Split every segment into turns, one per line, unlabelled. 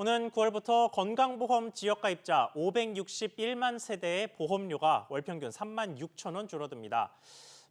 오는 9월부터 건강보험 지역가입자 561만 세대의 보험료가 월 평균 3만 6천 원 줄어듭니다.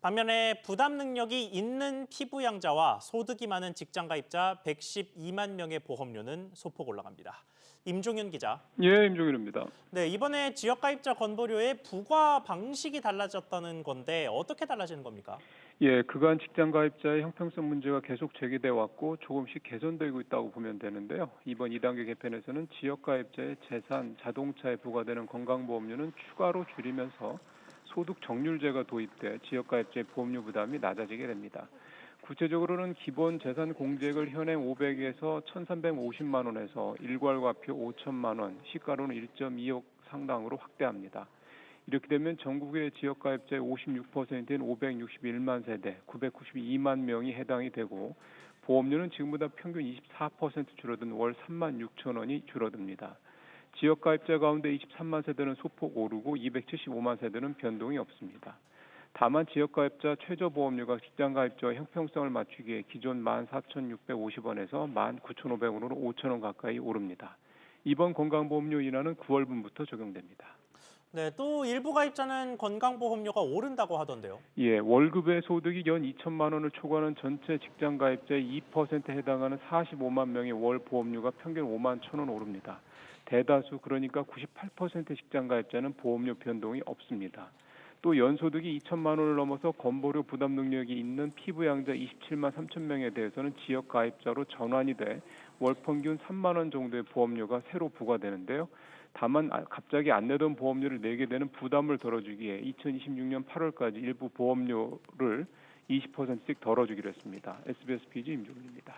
반면에 부담 능력이 있는 피부양자와 소득이 많은 직장가입자 112만 명의 보험료는 소폭 올라갑니다. 임종윤 기자.
예, 임종일입니다.
네, 이번에 지역가입자 건보료의 부과 방식이 달라졌다는 건데 어떻게 달라지는 겁니까?
예, 그간 직장 가입자의 형평성 문제가 계속 제기돼 왔고 조금씩 개선되고 있다고 보면 되는데요. 이번 2단계 개편에서는 지역 가입자의 재산, 자동차에 부과되는 건강보험료는 추가로 줄이면서 소득 정률제가 도입돼 지역 가입자의 보험료 부담이 낮아지게 됩니다. 구체적으로는 기본 재산 공제액을 현행 500에서 1,350만 원에서 일괄과표 5천만 원, 시가로는 1.2억 상당으로 확대합니다. 이렇게 되면 전국의 지역 가입자의 56%인 561만 세대, 992만 명이 해당이 되고 보험료는 지금보다 평균 24% 줄어든 월 3만 6천 원이 줄어듭니다. 지역 가입자 가운데 23만 세대는 소폭 오르고 275만 세대는 변동이 없습니다. 다만 지역 가입자 최저 보험료가 직장 가입자와 형평성을 맞추기에 기존 14,650원에서 19,500원으로 5천 원 가까이 오릅니다. 이번 건강보험료 인하는 9월분부터 적용됩니다.
네, 또 일부 가입자는 건강보험료가 오른다고 하던데요.
예, 월급의 소득이 연 2천만 원을 초과하는 전체 직장 가입자의 2%에 해당하는 45만 명의 월 보험료가 평균 5만 천 원 오릅니다. 대다수 그러니까 98%의 직장 가입자는 보험료 변동이 없습니다. 또 연소득이 2천만 원을 넘어서 건보료 부담 능력이 있는 피부양자 27만 3천 명에 대해서는 지역 가입자로 전환이 돼 월 평균 3만 원 정도의 보험료가 새로 부과되는데요. 다만 아- 갑자기 안 내던 보험료를 내게 되는 부담을 덜어주기에 2026년 8월까지 일부 보험료를 20%씩 덜어주기로 했습니다. SBS PG 임종입니다.